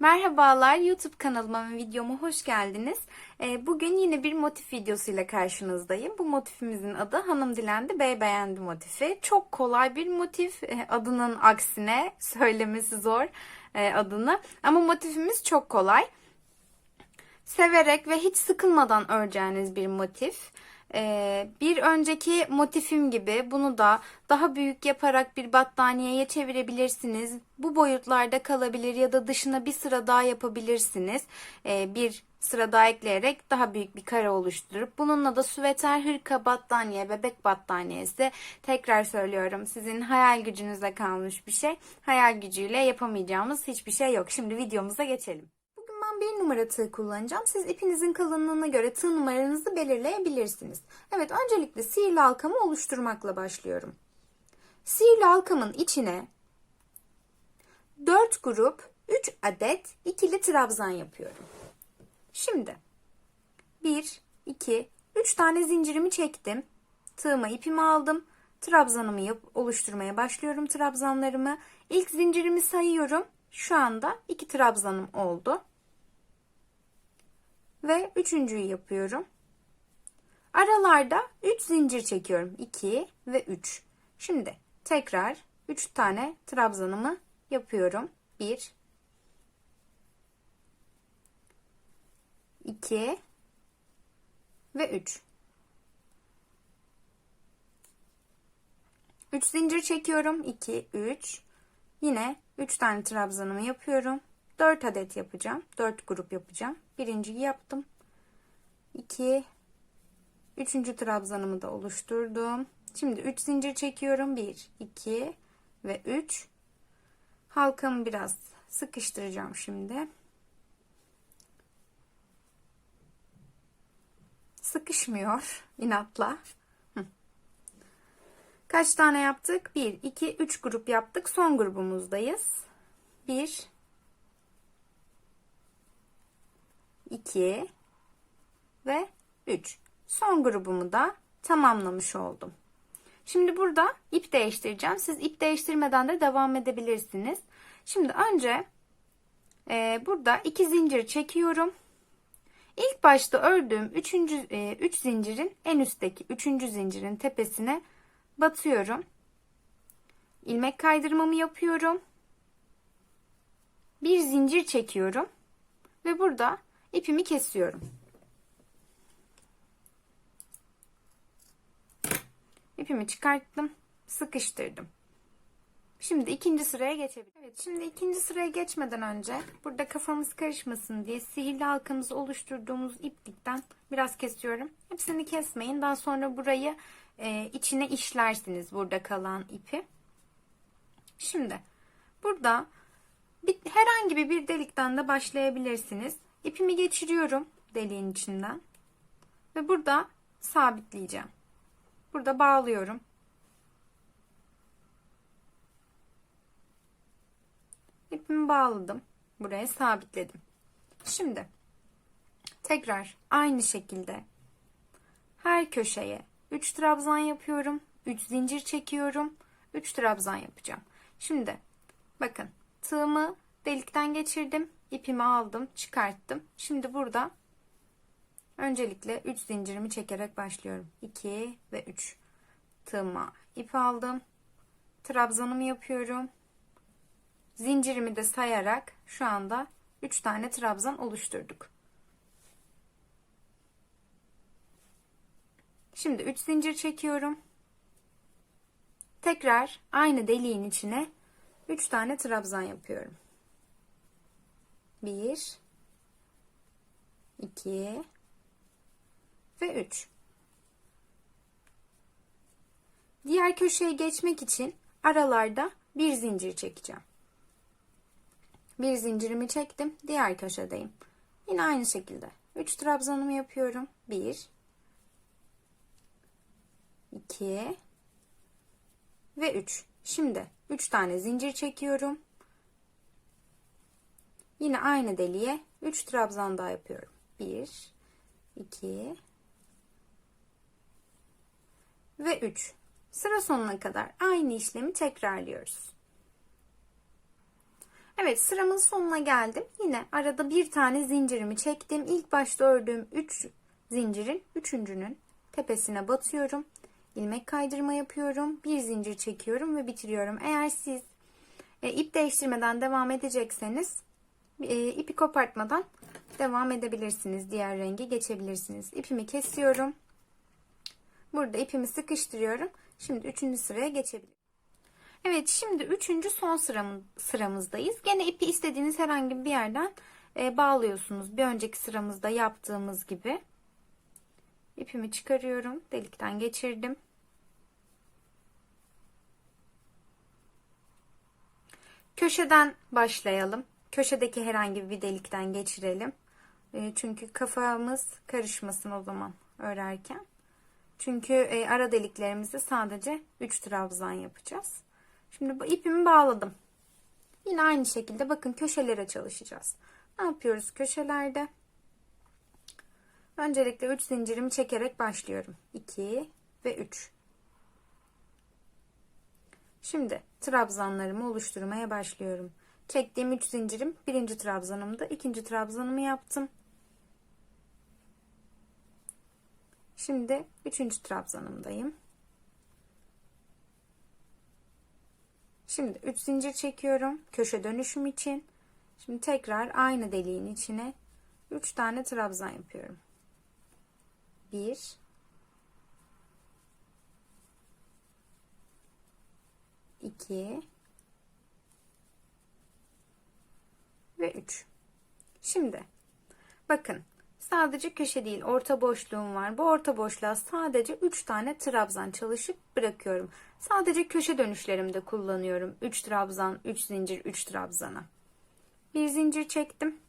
Merhabalar YouTube kanalıma ve videoma hoş geldiniz. Ee, Bugün yine bir motif videosuyla karşınızdayım. Bu motifimizin adı Hanım Dilendi Bey Beğendi motifi. Çok kolay bir motif e, adının aksine söylemesi zor e, adını ama motifimiz çok kolay. Severek ve hiç sıkılmadan öreceğiniz bir motif. Ee, bir önceki motifim gibi bunu da daha büyük yaparak bir battaniyeye çevirebilirsiniz. Bu boyutlarda kalabilir ya da dışına bir sıra daha yapabilirsiniz. Ee, bir sıra daha ekleyerek daha büyük bir kare oluşturup bununla da süveter, hırka, battaniye, bebek battaniyesi tekrar söylüyorum sizin hayal gücünüze kalmış bir şey. Hayal gücüyle yapamayacağımız hiçbir şey yok. Şimdi videomuza geçelim. Bir numara tığ kullanacağım. Siz ipinizin kalınlığına göre tığ numaranızı belirleyebilirsiniz. Evet öncelikle sihirli halkamı oluşturmakla başlıyorum. Sihirli halkamın içine 4 grup 3 adet ikili trabzan yapıyorum. Şimdi 1, 2, 3 tane zincirimi çektim. Tığıma ipimi aldım. Trabzanımı yap oluşturmaya başlıyorum trabzanlarımı. İlk zincirimi sayıyorum. Şu anda 2 trabzanım oldu. Ve üçüncüyü yapıyorum. Aralarda 3 zincir çekiyorum. 2 ve 3. Şimdi tekrar 3 tane trabzanımı yapıyorum. 1 2 ve 3. 3 zincir çekiyorum. 2 3 Yine 3 tane trabzanımı yapıyorum. 4 adet yapacağım. 4 grup yapacağım. Birinciyi yaptım. 2 3. trabzanımı da oluşturdum. Şimdi 3 zincir çekiyorum. 1 2 ve 3 halkamı biraz sıkıştıracağım şimdi. Sıkışmıyor inatla. Kaç tane yaptık? 1 2 3 grup yaptık. Son grubumuzdayız. 1 2 ve 3. Son grubumu da tamamlamış oldum. Şimdi burada ip değiştireceğim. Siz ip değiştirmeden de devam edebilirsiniz. Şimdi önce e, burada iki zincir çekiyorum. İlk başta ördüğüm 3. E, üç zincirin en üstteki 3. zincirin tepesine batıyorum. İlmek kaydırmamı yapıyorum. Bir zincir çekiyorum ve burada ipimi kesiyorum. İpimi çıkarttım, sıkıştırdım. Şimdi ikinci sıraya geçebiliriz. Evet, şimdi ikinci sıraya geçmeden önce burada kafamız karışmasın diye sihirli halkamızı oluşturduğumuz iplikten biraz kesiyorum. Hepsini kesmeyin. Daha sonra burayı e, içine işlersiniz burada kalan ipi. Şimdi burada bir, herhangi bir delikten de başlayabilirsiniz. İpimi geçiriyorum deliğin içinden ve burada sabitleyeceğim. Burada bağlıyorum. İpimi bağladım. Buraya sabitledim. Şimdi tekrar aynı şekilde her köşeye 3 trabzan yapıyorum. 3 zincir çekiyorum. 3 trabzan yapacağım. Şimdi bakın tığımı delikten geçirdim. İpimi aldım, çıkarttım. Şimdi burada öncelikle 3 zincirimi çekerek başlıyorum. 2 ve 3. Tığıma ip aldım. Trabzanımı yapıyorum. Zincirimi de sayarak şu anda 3 tane trabzan oluşturduk. Şimdi 3 zincir çekiyorum. Tekrar aynı deliğin içine 3 tane trabzan yapıyorum. 1 2 ve 3. Diğer köşeye geçmek için aralarda bir zincir çekeceğim. Bir zincirimi çektim. Diğer köşedeyim. Yine aynı şekilde. 3 trabzanımı yapıyorum. 1 2 ve 3. Şimdi 3 tane zincir çekiyorum. Yine aynı deliğe 3 trabzan daha yapıyorum. 1 2 ve 3. Sıra sonuna kadar aynı işlemi tekrarlıyoruz. Evet sıramın sonuna geldim. Yine arada bir tane zincirimi çektim. İlk başta ördüğüm 3 zincirin üçüncünün tepesine batıyorum. İlmek kaydırma yapıyorum. Bir zincir çekiyorum ve bitiriyorum. Eğer siz e, ip değiştirmeden devam edecekseniz e, ipi kopartmadan devam edebilirsiniz. Diğer rengi geçebilirsiniz. İpimi kesiyorum. Burada ipimi sıkıştırıyorum. Şimdi üçüncü sıraya geçebilirim. Evet şimdi üçüncü son sıramı, sıramızdayız. Gene ipi istediğiniz herhangi bir yerden e, bağlıyorsunuz. Bir önceki sıramızda yaptığımız gibi. İpimi çıkarıyorum. Delikten geçirdim. Köşeden başlayalım. Köşedeki herhangi bir delikten geçirelim. E, çünkü kafamız karışmasın o zaman örerken. Çünkü e, ara deliklerimizi sadece 3 trabzan yapacağız. Şimdi ipimi bağladım. Yine aynı şekilde bakın köşelere çalışacağız. Ne yapıyoruz köşelerde? Öncelikle 3 zincirimi çekerek başlıyorum. 2 ve 3. Şimdi trabzanlarımı oluşturmaya başlıyorum. Çektiğim 3 zincirim birinci trabzanımda, ikinci trabzanımı yaptım. Şimdi üçüncü trabzanımdayım. Şimdi 3 zincir çekiyorum köşe dönüşüm için. Şimdi tekrar aynı deliğin içine 3 tane trabzan yapıyorum. 1 2 ve 3. Şimdi bakın sadece köşe değil orta boşluğum var. Bu orta boşluğa sadece 3 tane trabzan çalışıp bırakıyorum. Sadece köşe dönüşlerimde kullanıyorum. 3 trabzan, 3 zincir, 3 trabzana. Bir zincir çektim.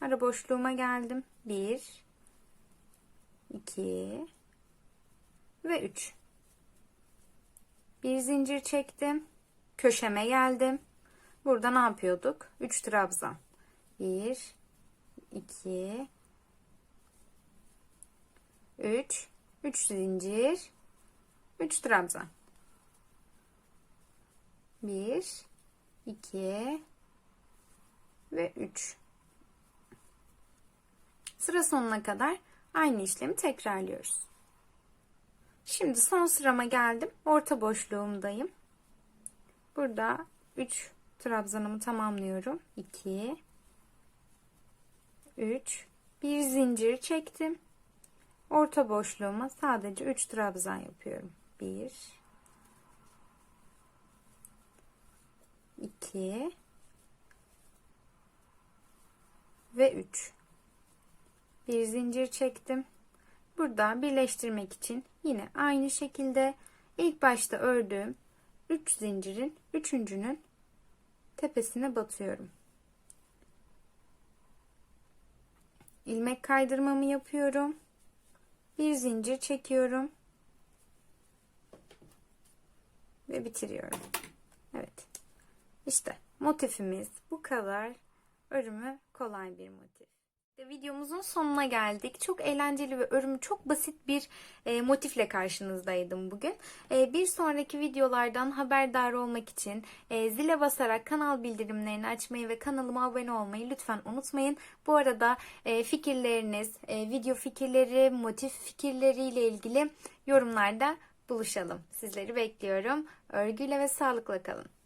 Ara boşluğuma geldim. 1 2 ve 3. Bir zincir çektim. Köşeme geldim. Burada ne yapıyorduk? 3 trabzan. 1 2 3 3 zincir 3 trabzan. 1 2 ve 3 sıra sonuna kadar aynı işlemi tekrarlıyoruz. Şimdi son sırama geldim. Orta boşluğumdayım. Burada 3 trabzanımı tamamlıyorum. 2 3 bir zincir çektim. Orta boşluğuma sadece 3 trabzan yapıyorum. 1 2 ve 3 bir zincir çektim. Burada birleştirmek için yine aynı şekilde ilk başta ördüğüm 3 zincirin üçüncünün tepesine batıyorum ilmek kaydırmamı yapıyorum. Bir zincir çekiyorum. Ve bitiriyorum. Evet. İşte motifimiz bu kadar. Örümü kolay bir motif. Videomuzun sonuna geldik. Çok eğlenceli ve örümü çok basit bir e, motifle karşınızdaydım bugün. E, bir sonraki videolardan haberdar olmak için e, zile basarak kanal bildirimlerini açmayı ve kanalıma abone olmayı lütfen unutmayın. Bu arada e, fikirleriniz, e, video fikirleri, motif fikirleriyle ilgili yorumlarda buluşalım. Sizleri bekliyorum. Örgüyle ve sağlıkla kalın.